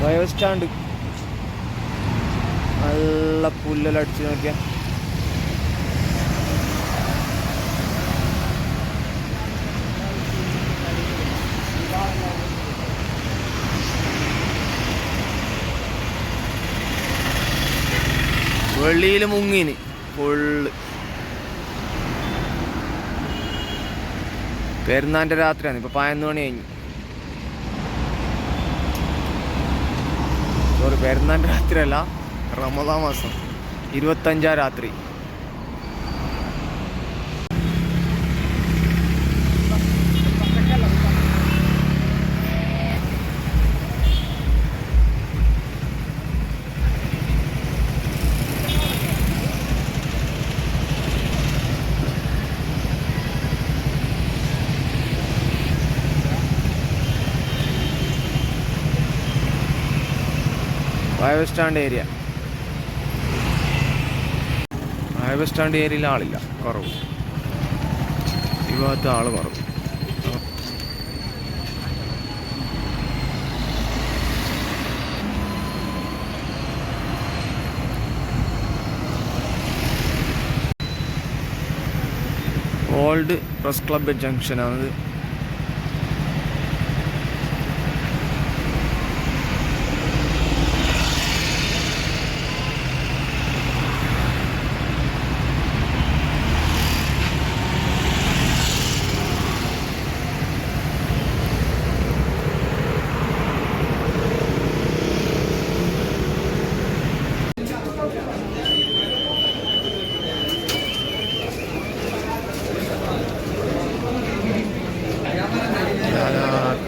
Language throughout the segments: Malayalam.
ബയോ നല്ല പുല്ലെല്ലാം അടിച്ച് നോക്കിയാ. വെള്ളിയിൽ മുങ്ങിന്. ഫുള്ള്. പെരുന്നാന്റെ രാത്രിയാണ്. ഇപ്പൊ പതിനൊന്ന് മണി കഴിഞ്ഞു. പെരുന്നാന്റെ രാത്രിയല്ല റമദാ മാസം. ഇരുപത്തഞ്ചാം രാത്രി. ബയോ സ്റ്റാൻഡ് ഏരിയ. ഹൈവേ സ്റ്റാൻഡ് ഏരിയയിൽ ആളില്ല. കുറവ്. ഈ ഭാഗത്ത് ആൾ കുറവ്. ഓൾഡ് പ്രസ് ക്ലബ് ജംഗ്ഷനാണിത്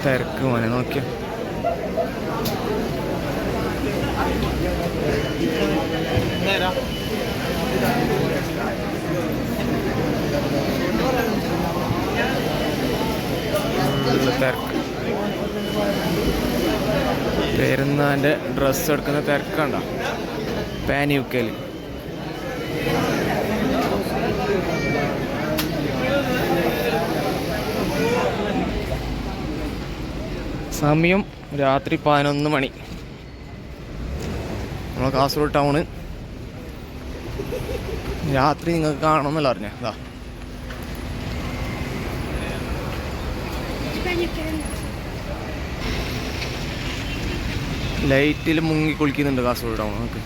തിരക്ക് മോനെ നോക്കിയ. തിരക്ക്. ഡ്രസ്സ് എടുക്കുന്ന തിരക്കണ്ട പാൻ യു സമയം രാത്രി പതിനൊന്ന് മണി. നമ്മൾ കാസർഗോഡ് ടൗണ്. രാത്രി നിങ്ങൾക്ക് കാണണമെന്നല്ല അറിഞ്ഞ. ലൈറ്റിൽ മുങ്ങി കുളിക്കുന്നുണ്ട് കാസർഗോഡ് ടൗൺ നമുക്ക്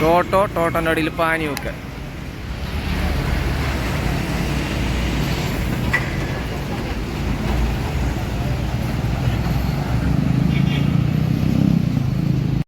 ടോട്ടോ ടോട്ടോന്റെ അടിയിൽ പാനിയൊക്കെ.